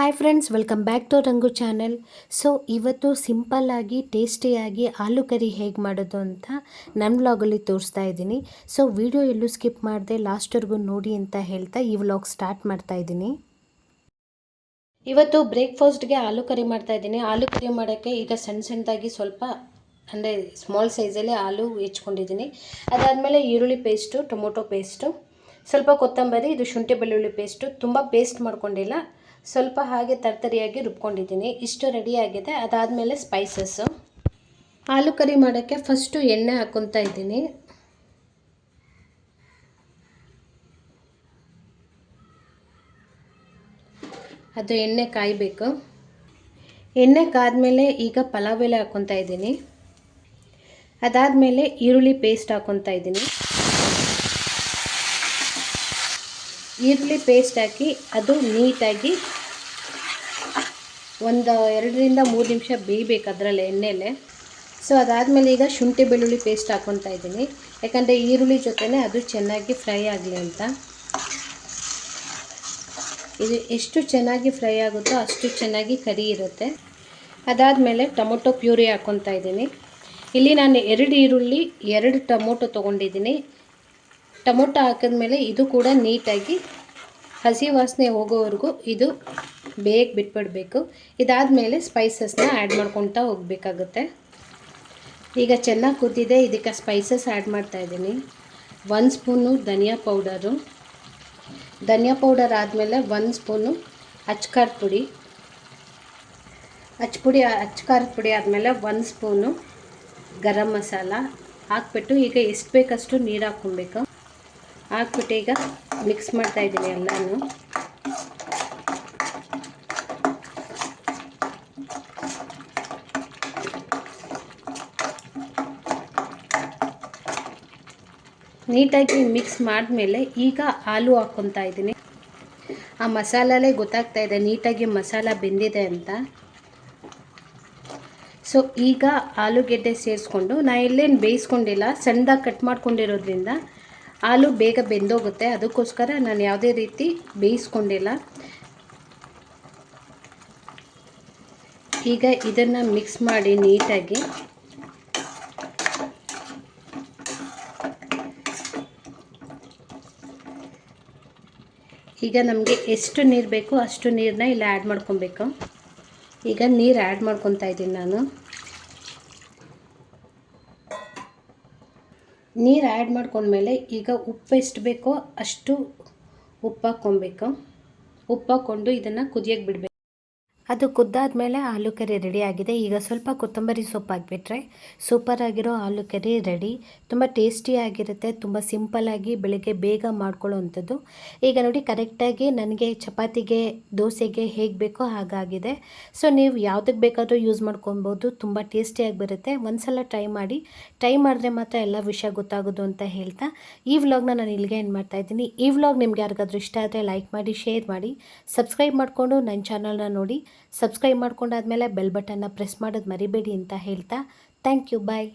Hi friends welcome back to Rangu channel so ಇವತ್ತು ಸಿಂಪಲ್ಲಾಗಿ ಟೇಸ್ಟಿಯಾಗಿ ಆಲೂ ಕರಿ ಹೇಗೆ ಮಾಡೋದು ಅಂತ ನನ್ನ ವ್ಲಾಗಲ್ಲಿ ತೋರಿಸ್ತಾ ಇದ್ದೀನಿ. ಸೊ ವಿಡಿಯೋ ಎಲ್ಲೂ ಸ್ಕಿಪ್ ಮಾಡಿದೆ ಲಾಸ್ಟ್ವರೆಗೂ ನೋಡಿ ಅಂತ ಹೇಳ್ತಾ ಈ ವ್ಲಾಗ್ ಸ್ಟಾರ್ಟ್ ಮಾಡ್ತಾ ಇದ್ದೀನಿ. ಇವತ್ತು ಬ್ರೇಕ್ಫಾಸ್ಟ್ಗೆ ಆಲೂ ಕರಿ ಮಾಡ್ತಾ ಇದ್ದೀನಿ. ಆಲೂ ಕರಿ ಮಾಡೋಕ್ಕೆ ಈಗ ಸಣ್ಣ ಸಣ್ಣದಾಗಿ ಸ್ವಲ್ಪ, ಅಂದರೆ ಸ್ಮಾಲ್ ಸೈಜಲ್ಲಿ ಆಲೂ ಹೆಚ್ಕೊಂಡಿದ್ದೀನಿ. ಅದಾದಮೇಲೆ ಈರುಳ್ಳಿ ಪೇಸ್ಟು ಟೊಮೊಟೊ ಪೇಸ್ಟು ಸ್ವಲ್ಪ ಕೊತ್ತಂಬರಿ, ಇದು ಶುಂಠಿ ಬೆಳ್ಳುಳ್ಳಿ ಪೇಸ್ಟು ತುಂಬ ಪೇಸ್ಟ್ ಮಾಡ್ಕೊಂಡಿಲ್ಲ. ಸ್ವಲ್ಪ ಹಾಗೆ ತರ್ತರಿಯಾಗಿ ರುಬ್ಕೊಂಡಿದ್ದೀನಿ. ಇಷ್ಟು ರೆಡಿಯಾಗಿದೆ ಅದಾದಮೇಲೆ ಸ್ಪೈಸಸ್ಸು ಆಲೂ ಕರಿ ಮಾಡೋಕ್ಕೆ ಫಸ್ಟು ಎಣ್ಣೆ ಹಾಕ್ಕೊತಾ ಇದ್ದೀನಿ. ಅದು ಎಣ್ಣೆ ಕಾಯಬೇಕು. ಎಣ್ಣೆ ಕಾದ್ಮೇಲೆ ಈಗ ಪಲಾವ್ ಎಲೆ ಹಾಕ್ಕೊತಾ ಇದ್ದೀನಿ. ಅದಾದಮೇಲೆ ಈರುಳ್ಳಿ ಪೇಸ್ಟ್ ಹಾಕ್ಕೊತಾ ಇದ್ದೀನಿ. ಈರುಳ್ಳಿ ಪೇಸ್ಟ್ ಹಾಕಿ, ಅದು ನೀಟಾಗಿ ಒಂದು ಎರಡರಿಂದ ಮೂರು ನಿಮಿಷ ಬೇಯಬೇಕು ಅದರಲ್ಲಿ ಎಣ್ಣೆಲೆ. ಸೊ ಅದಾದಮೇಲೆ ಈಗ ಶುಂಠಿ ಬೆಳ್ಳುಳ್ಳಿ ಪೇಸ್ಟ್ ಹಾಕ್ಕೊತಾ ಇದ್ದೀನಿ. ಯಾಕಂದರೆ ಈರುಳ್ಳಿ ಜೊತೆನೇ ಅದು ಚೆನ್ನಾಗಿ ಫ್ರೈ ಆಗಲಿ ಅಂತ. ಇದು ಎಷ್ಟು ಚೆನ್ನಾಗಿ ಫ್ರೈ ಆಗುತ್ತೋ ಅಷ್ಟು ಚೆನ್ನಾಗಿ ಕರಿ ಇರುತ್ತೆ. ಅದಾದಮೇಲೆ ಟೊಮೊಟೊ ಪ್ಯೂರಿ ಹಾಕ್ಕೊತಾ ಇದ್ದೀನಿ. ಇಲ್ಲಿ ನಾನು ಎರಡು ಈರುಳ್ಳಿ, ಎರಡು ಟೊಮೊಟೊ ತೊಗೊಂಡಿದ್ದೀನಿ. ಟೊಮೊಟೊ ಹಾಕಿದ್ಮೇಲೆ ಇದು ಕೂಡ ನೀಟಾಗಿ ಹಸಿ ವಾಸನೆ ಹೋಗೋವರೆಗೂ ಇದು ಬೇಗ ಬಿಟ್ಬಿಡಬೇಕು. ಇದಾದಮೇಲೆ ಸ್ಪೈಸಸ್ನ ಆ್ಯಡ್ ಮಾಡ್ಕೊತಾ ಹೋಗಬೇಕಾಗುತ್ತೆ. ಈಗ ಚೆನ್ನಾಗಿ ಕುದ್ದಿದೆ, ಇದಕ್ಕೆ ಸ್ಪೈಸಸ್ ಆ್ಯಡ್ ಮಾಡ್ತಾಯಿದ್ದೀನಿ ಒಂದು ಸ್ಪೂನು ಧನಿಯಾ ಪೌಡರು ಧನಿಯಾ ಪೌಡರ್ ಆದಮೇಲೆ ಒಂದು ಸ್ಪೂನು ಅಚ್ಕಾರದ ಪುಡಿ. ಅಚ್ಚಪುಡಿ ಅಚ್ಕಾರದ ಪುಡಿ ಆದಮೇಲೆ ಒಂದು ಸ್ಪೂನು ಗರಂ ಮಸಾಲ ಹಾಕ್ಬಿಟ್ಟು ಈಗ ಎಷ್ಟು ಬೇಕಷ್ಟು ನೀರು ಹಾಕ್ಕೊಬೇಕು ಹಾಕ್ಬಿಟ್ಟು ಈಗ ಮಿಕ್ಸ್ ಮಾಡ್ತಾ ಇದ್ದೀನಿ ಎಲ್ಲನೂ. ನೀಟಾಗಿ ಮಿಕ್ಸ್ ಮಾಡಿದ್ಮೇಲೆ ಈಗ ಹಾಲು ಹಾಕ್ಕೊತಾ ಇದ್ದೀನಿ. ಆ ಮಸಾಲಲ್ಲೇ ಗೊತ್ತಾಗ್ತಾ ಇದೆ ನೀಟಾಗಿ ಮಸಾಲ ಬೆಂದಿದೆ ಅಂತ. ಸೊ ಈಗ ಆಲೂಗೆಡ್ಡೆ ಸೇರಿಸ್ಕೊಂಡು ನಾನು ಇಲ್ಲೇನು ಬೇಯಿಸ್ಕೊಂಡಿಲ್ಲ, ಸಣ್ಣದಾಗಿ ಕಟ್ ಮಾಡ್ಕೊಂಡಿರೋದ್ರಿಂದ ಹಾಲು ಬೇಗ ಬೆಂದೋಗುತ್ತೆ. ಅದಕ್ಕೋಸ್ಕರ ನಾನು ಯಾವುದೇ ರೀತಿ ಬೇಯಿಸ್ಕೊಂಡಿಲ್ಲ. ಈಗ ಇದನ್ನು ಮಿಕ್ಸ್ ಮಾಡಿ ನೀಟಾಗಿ. ಈಗ ನಮಗೆ ಎಷ್ಟು ನೀರು ಬೇಕೋ ಅಷ್ಟು ನೀರನ್ನ ಇಲ್ಲಿ ಆ್ಯಡ್ ಮಾಡ್ಕೊಬೇಕು. ಈಗ ನೀರು ಆ್ಯಡ್ ಮಾಡ್ಕೊತಾ ಇದ್ದೀನಿ ನಾನು. ನೀರು ಆ್ಯಡ್ ಮಾಡ್ಕೊಂಡ್ಮೇಲೆ ಈಗ ಉಪ್ಪು ಎಷ್ಟು ಬೇಕೋ ಅಷ್ಟು ಉಪ್ಪು ಹಾಕ್ಕೊಬೇಕು ಉಪ್ಪು ಹಾಕ್ಕೊಂಡು ಇದನ್ನು ಕುದಿಯೋಕೆ ಬಿಡಬೇಕು. ಅದು ಕುದ್ದಾದಮೇಲೆ ಆಲೂ ಕರಿ ರೆಡಿ ಆಗಿದೆ. ಈಗ ಸ್ವಲ್ಪ ಕೊತ್ತಂಬರಿ ಸೊಪ್ಪು ಹಾಕಿಬಿಟ್ರೆ ಸೂಪರಾಗಿರೋ ಆಲೂ ಕರಿ ರೆಡಿ ತುಂಬ ಟೇಸ್ಟಿಯಾಗಿರುತ್ತೆ ತುಂಬ ಸಿಂಪಲ್ಲಾಗಿ ಬೆಳಗ್ಗೆ ಬೇಗ ಮಾಡ್ಕೊಳ್ಳೋವಂಥದ್ದು. ಈಗ ನೋಡಿ ಕರೆಕ್ಟಾಗಿ ನನಗೆ ಚಪಾತಿಗೆ, ದೋಸೆಗೆ ಹೇಗೆ ಬೇಕೋ ಹಾಗಾಗಿದೆ. ಸೊ ನೀವು ಯಾವುದಕ್ಕೆ ಬೇಕಾದರೂ ಯೂಸ್ ಮಾಡ್ಕೊಬೋದು ತುಂಬ ಟೇಸ್ಟಿಯಾಗಿ ಬರುತ್ತೆ. ಒಂದು ಸಲ ಟ್ರೈ ಮಾಡಿ ಟ್ರೈ ಮಾಡಿದ್ರೆ ಮಾತ್ರ ಎಲ್ಲ ವಿಷಯ ಗೊತ್ತಾಗೋದು ಅಂತ ಹೇಳ್ತಾ, ಈ ವ್ಲಾಗ್ನ ನಾನು ಇಲ್ಲಿಗೆ ಏನು ಮಾಡ್ತಾಯಿದ್ದೀನಿ ಈ ವ್ಲಾಗ್ ನಿಮ್ಗೆ ಯಾರಿಗಾದ್ರೂ ಇಷ್ಟ ಆದರೆ ಲೈಕ್ ಮಾಡಿ ಶೇರ್ ಮಾಡಿ ಸಬ್ಸ್ಕ್ರೈಬ್ ಮಾಡಿಕೊಂಡು ನನ್ನ ಚಾನಲ್ನ ನೋಡಿ. ಸಬ್ಸ್ಕ್ರೈಬ್ ಮಾಡ್ಕೊಂಡಾದ್ಮೇಲೆ ಬೆಲ್ ಬಟನ್ನ ಪ್ರೆಸ್ ಮಾಡೋದು ಮರಿಬೇಡಿ ಅಂತ ಹೇಳ್ತಾ. Thank you bye